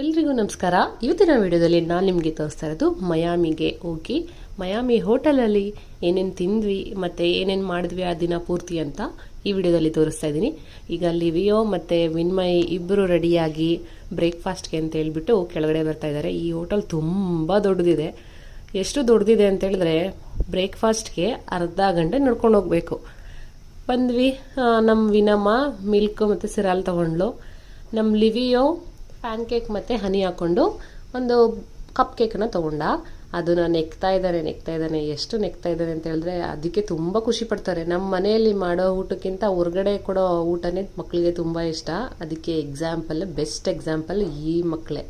ಎಲ್ರಿಗೂ ನಮಸ್ಕಾರ. ಇವತ್ತಿನ ವಿಡಿಯೋದಲ್ಲಿ ನಾನು ನಿಮಗೆ ತೋರಿಸ್ತಾ ಇರೋದು ಮಯಾಮಿಗೆ ಹೋಗಿ ಮಯಾಮಿ ಹೋಟೆಲಲ್ಲಿ ಏನೇನು ತಿಂದ್ವಿ ಮತ್ತು ಏನೇನು ಮಾಡಿದ್ವಿ ಆ ದಿನ ಪೂರ್ತಿ ಅಂತ ಈ ವಿಡಿಯೋದಲ್ಲಿ ತೋರಿಸ್ತಾ ಇದ್ದೀನಿ. ಈಗ ಲಿವಿಯೋ ಮತ್ತು ವಿನ್ಮಯ್ ಇಬ್ಬರು ರೆಡಿಯಾಗಿ ಬ್ರೇಕ್ಫಾಸ್ಟ್ಗೆ ಅಂತ ಹೇಳ್ಬಿಟ್ಟು ಕೆಳಗಡೆ ಬರ್ತಾ ಇದ್ದಾರೆ. ಈ ಹೋಟೆಲ್ ತುಂಬ ದೊಡ್ಡದಿದೆ. ಎಷ್ಟು ದೊಡ್ಡದಿದೆ ಅಂತ ಹೇಳಿದ್ರೆ ಬ್ರೇಕ್ಫಾಸ್ಟ್ಗೆ ಅರ್ಧ ಗಂಟೆ ನಡ್ಕೊಂಡು ಹೋಗಬೇಕು. ಬಂದ್ವಿ ನಮ್ಮ ವಿನಮ್ಮ, ಮಿಲ್ಕ್ ಮತ್ತು ಸಿರಾಲ್ ತೊಗೊಂಡ್ಲು ನಮ್ಮ ಲಿವಿಯೋ ಪ್ಯಾನ್ ಕೇಕ್ ಮತ್ತು ಹನಿ ಹಾಕ್ಕೊಂಡು ಒಂದು ಕಪ್ ಕೇಕನ್ನು ತಗೊಂಡ. ಅದನ್ನ ನೆಕ್ತಾ ಇದ್ದಾನೆ ನೆಕ್ತಾ ಇದ್ದಾನೆ ಎಷ್ಟು ನೆಕ್ತಾ ಇದ್ದಾನೆ ಅಂತ ಹೇಳಿದ್ರೆ ಅದಕ್ಕೆ ತುಂಬ ಖುಷಿ ಪಡ್ತಾರೆ. ನಮ್ಮ ಮನೆಯಲ್ಲಿ ಮಾಡೋ ಊಟಕ್ಕಿಂತ ಹೊರಗಡೆ ಕೊಡೋ ಊಟನೇ ಮಕ್ಕಳಿಗೆ ತುಂಬ ಇಷ್ಟ. ಅದಕ್ಕೆ ಎಕ್ಸಾಂಪಲ್ ಬೆಸ್ಟ್ ಎಕ್ಸಾಂಪಲ್ ಈ ಮಕ್ಕಳೇ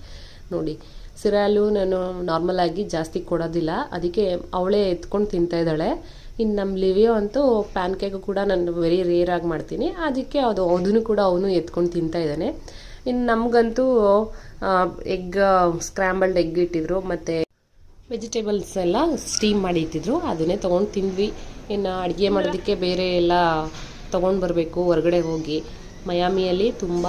ನೋಡಿ, ಸಿರಾಲು ನಾನು ನಾರ್ಮಲ್ ಆಗಿ ಜಾಸ್ತಿ ಕೊಡೋದಿಲ್ಲ. ಅದಕ್ಕೆ ಅವಳೇ ಎತ್ಕೊಂಡು ತಿಂತಾ ಇದ್ದಾಳೆ. ಇನ್ನು ನಮ್ಮ ಲಿವಿಯೋ ಅಂತೂ ಪ್ಯಾನ್ ಕೇಕು ಕೂಡ ನಾನು ವೆರಿ ರೇರಾಗಿ ಮಾಡ್ತೀನಿ. ಅದಕ್ಕೆ ಅದು, ಅದನ್ನು ಕೂಡ ಅವನು ಎತ್ಕೊಂಡು ತಿಂತಾ ಇದ್ದಾನೆ. ಇನ್ನು ನಮಗಂತೂ ಎಗ್, ಸ್ಕ್ರಾಂಬಲ್ಡ್ ಎಗ್ ಇಟ್ಟಿದ್ರು, ಮತ್ತು ವೆಜಿಟೇಬಲ್ಸ್ ಎಲ್ಲ ಸ್ಟೀಮ್ ಮಾಡಿ ಇಟ್ಟಿದ್ರು. ಅದನ್ನೇ ತೊಗೊಂಡು ತಿಂದ್ವಿ. ಇನ್ನು ಅಡುಗೆ ಮಾಡೋದಕ್ಕೆ ಬೇರೆ ಎಲ್ಲ ತೊಗೊಂಡು ಬರಬೇಕು ಹೊರಗಡೆ ಹೋಗಿ. ಮಯಾಮಿಯಲ್ಲಿ ತುಂಬ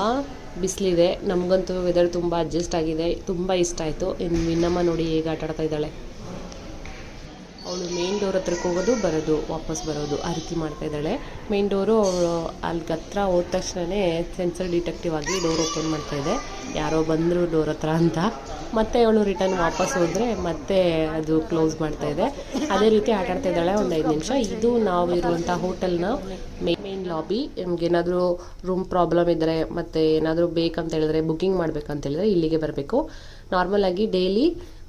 ಬಿಸಿಲಿದೆ. ನಮಗಂತೂ ವೆದರ್ ತುಂಬ ಅಡ್ಜಸ್ಟ್ ಆಗಿದೆ. ತುಂಬ ಇಷ್ಟ ಆಯಿತು. ಇನ್ನು ವಿನ್ನಮ್ಮ ನೋಡಿ ಹೇಗೆ ಆಟ ಆಡ್ತಾ ಇದ್ದಾಳೆ. ಅವಳು ಮೇನ್ ಡೋರ್ ಹತ್ರಕ್ಕೆ ಹೋಗೋದು, ಬರೋದು, ವಾಪಸ್ ಬರೋದು ಆ ರೀತಿ ಮಾಡ್ತಾ ಇದ್ದಾಳೆ. ಮೇನ್ ಡೋರು ಅವಳು ಅಲ್ಲಿ ಹತ್ರ ಹೋದ ತಕ್ಷಣವೇ ಸೆನ್ಸರ್ ಡಿಟೆಕ್ಟಿವ್ ಆಗಿ ಡೋರ್ ಓಪನ್ ಮಾಡ್ತಾ ಇದೆ. ಯಾರೋ ಬಂದರು ಡೋರ್ ಹತ್ರ ಅಂತ. ಮತ್ತೆ ಅವಳು ರಿಟರ್ನ್ ವಾಪಸ್ ಹೋದರೆ ಮತ್ತೆ ಅದು ಕ್ಲೋಸ್ ಮಾಡ್ತಾ ಇದೆ. ಅದೇ ರೀತಿ ಆಟ ಆಡ್ತಾ ಇದ್ದಾಳೆ ಒಂದು ಐದು ನಿಮಿಷ. ಇದು ನಾವು ಇರುವಂಥ ಹೋಟೆಲ್ನ ಮೇನ್ ಲಾಬಿ ನಿಮ್ಗೇನಾದರೂ ಏನಾದರೂ ರೂಮ್ ಪ್ರಾಬ್ಲಮ್ ಇದ್ದರೆ ಮತ್ತು ಏನಾದರೂ ಬೇಕಂತ ಹೇಳಿದ್ರೆ ಬುಕ್ಕಿಂಗ್ ಮಾಡ್ಬೇಕಂತ ಹೇಳಿದ್ರೆ ಇಲ್ಲಿಗೆ ಬರಬೇಕು. ನಾರ್ಮಲ್ ಆಗಿ ಡೈಲಿ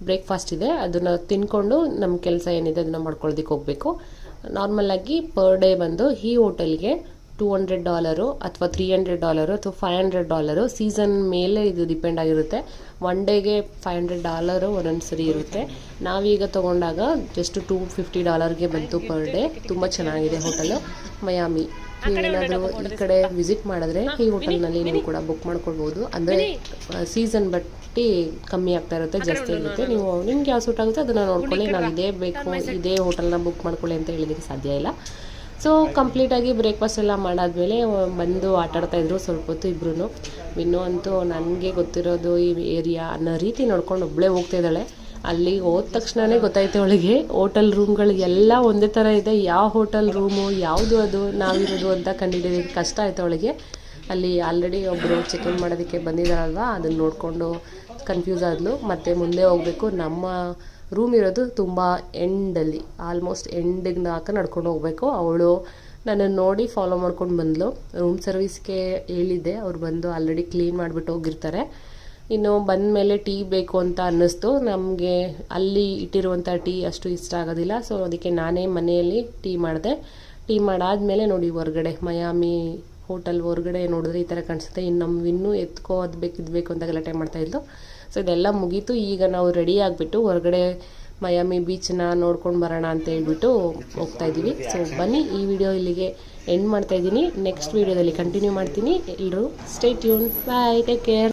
ಬ್ರೇಕ್ಫಾಸ್ಟ್ ಇದೆ, ಅದನ್ನು ತಿನ್ಕೊಂಡು ನಮ್ಮ ಕೆಲಸ ಏನಿದೆ ಅದನ್ನು ಮಾಡ್ಕೊಳ್ಳೋದಕ್ಕೆ ಹೋಗಬೇಕು. ನಾರ್ಮಲ್ ಆಗಿ ಪರ್ ಡೇ ಬಂದು ಈ ಹೋಟೆಲ್ಗೆ ಟೂ ಹಂಡ್ರೆಡ್ ಡಾಲರು ಅಥವಾ ತ್ರೀ ಹಂಡ್ರೆಡ್ ಡಾಲರು ಅಥವಾ ಫೈವ್ ಹಂಡ್ರೆಡ್ ಡಾಲರು ಸೀಸನ್ ಮೇಲೆ ಇದು ಡಿಪೆಂಡ್ ಆಗಿರುತ್ತೆ. ಒನ್ ಡೇಗೆ ಫೈವ್ ಹಂಡ್ರೆಡ್ ಡಾಲರು ಒಂದೊಂದು ಸರಿ ಇರುತ್ತೆ. ನಾವೀಗ ತೊಗೊಂಡಾಗ ಜಸ್ಟ್ ಟೂ ಫಿಫ್ಟಿ ಡಾಲರ್ಗೆ ಬಂತು ಪರ್ ಡೇ ತುಂಬ ಚೆನ್ನಾಗಿದೆ ಹೋಟೆಲು ಮಯಾಮಿ ನೀವೇನಾದರೂ ಈ ಕಡೆ ವಿಸಿಟ್ ಮಾಡಿದ್ರೆ ಈ ಹೋಟೆಲ್ನಲ್ಲಿ ನೀವು ಕೂಡ ಬುಕ್ ಮಾಡ್ಕೊಳ್ಬೋದು. ಅಂದರೆ ಸೀಸನ್ ಬಟ್ಟಿ ಕಮ್ಮಿ ಆಗ್ತಾ ಇರುತ್ತೆ ಜಾಸ್ತಿ ಇರುತ್ತೆ. ನೀವು ನಿಮ್ಗೆ ಯಾವ ಸೂಟ್ ಆಗುತ್ತೆ ಅದನ್ನು ನೋಡ್ಕೊಳ್ಳಿ. ನಾವು ಇದೇ ಬೇಕು ಇದೇ ಹೋಟೆಲ್ನ ಬುಕ್ ಮಾಡ್ಕೊಳ್ಳಿ ಅಂತ ಹೇಳಿದಕ್ಕೆ ಸಾಧ್ಯ ಇಲ್ಲ. ಸೊ ಕಂಪ್ಲೀಟಾಗಿ ಬ್ರೇಕ್ಫಾಸ್ಟ್ ಎಲ್ಲ ಮಾಡಾದ್ಮೇಲೆ ಬಂದು ಆಟಾಡ್ತಾ ಇದ್ರು ಸ್ವಲ್ಪ ಹೊತ್ತು ಇಬ್ಬರೂ ಇನ್ನು ಅಂತೂ ನನಗೆ ಗೊತ್ತಿರೋದು ಈ ಏರಿಯಾ ಅನ್ನೋ ರೀತಿ ನೋಡ್ಕೊಂಡು ಒಬ್ಬಳೇ ಹೋಗ್ತಾ ಇದ್ದಾಳೆ. ಅಲ್ಲಿ ಹೋದ ತಕ್ಷಣನೇ ಗೊತ್ತಾಯ್ತು ಅವಳಿಗೆ. ಹೋಟೆಲ್ ರೂಮ್ಗಳು ಎಲ್ಲ ಒಂದೇ ಥರ ಇದೆ. ಯಾವ ಹೋಟೆಲ್ ರೂಮು, ಯಾವುದು ಅದು, ನಾವಿರೋದು ಅಂತ ಕಂಡುಹಿಡಿಯೋದಕ್ಕೆ ಕಷ್ಟ ಆಯಿತು ಅವಳಿಗೆ. ಅಲ್ಲಿ ಆಲ್ರೆಡಿ ಒಬ್ಬರು ಚೆಕ್ ಇನ್ ಮಾಡೋದಕ್ಕೆ ಬಂದಿದ್ದಾರಲ್ವಾ? ಅದನ್ನು ನೋಡಿಕೊಂಡು ಕನ್ಫ್ಯೂಸ್ ಆದ್ಲು. ಮತ್ತೆ ಮುಂದೆ ಹೋಗಬೇಕು. ನಮ್ಮ ರೂಮ್ ಇರೋದು ತುಂಬ ಎಂಡಲ್ಲಿ ಆಲ್ಮೋಸ್ಟ್ ಎಂಡಿಗೆ ನಾಲ್ಕು ನಡ್ಕೊಂಡು ಹೋಗಬೇಕು. ಅವಳು ನನ್ನನ್ನು ನೋಡಿ ಫಾಲೋ ಮಾಡ್ಕೊಂಡು ಬಂದಳು ರೂಮ್ ಸರ್ವಿಸ್ಗೆ ಹೇಳಿದ್ದೆ. ಅವ್ರು ಬಂದು ಆಲ್ರೆಡಿ ಕ್ಲೀನ್ ಮಾಡಿಬಿಟ್ಟು ಹೋಗಿರ್ತಾರೆ. ಇನ್ನು ಬಂದ ಮೇಲೆ ಟೀ ಬೇಕು ಅಂತ ಅನ್ನಿಸ್ತು. ನಮಗೆ ಅಲ್ಲಿ ಇಟ್ಟಿರುವಂಥ ಟೀ ಅಷ್ಟು ಇಷ್ಟ ಆಗೋದಿಲ್ಲ. ಸೊ ಅದಕ್ಕೆ ನಾನೇ ಮನೆಯಲ್ಲಿ ಟೀ ಮಾಡಿದೆ. ಟೀ ಮಾಡಾದಮೇಲೆ ನೋಡಿ ಹೊರಗಡೆ, ಮಯಾಮಿ ಹೋಟೆಲ್ ಹೊರಗಡೆ ನೋಡಿದ್ರೆ ಈ ಥರ ಕಾಣಿಸುತ್ತೆ. ಇನ್ನು ನಮ್ಗೆ ಇನ್ನೂ ಎತ್ಕೋ, ಅದು ಬೇಕು, ಇದು ಬೇಕು ಅಂತ ಗಲಾಟೆ ಮಾಡ್ತಾ ಇದ್ಲು. ಸೊ ಇದೆಲ್ಲ ಮುಗೀತು. ಈಗ ನಾವು ರೆಡಿ ಆಗಿಬಿಟ್ಟು ಹೊರಗಡೆ ಮಯಾಮಿ ಬೀಚನ್ನ ನೋಡ್ಕೊಂಡು ಬರೋಣ ಅಂತ ಹೇಳ್ಬಿಟ್ಟು ಹೋಗ್ತಾ ಇದ್ದೀವಿ. ಸೊ ಬನ್ನಿ, ಈ ವಿಡಿಯೋ ಇಲ್ಲಿಗೆ ಎಂಡ್ ಮಾಡ್ತಾ ಇದ್ದೀನಿ. ನೆಕ್ಸ್ಟ್ ವಿಡಿಯೋದಲ್ಲಿ ಕಂಟಿನ್ಯೂ ಮಾಡ್ತೀನಿ. ಎಲ್ಲರೂ stay tune bye take care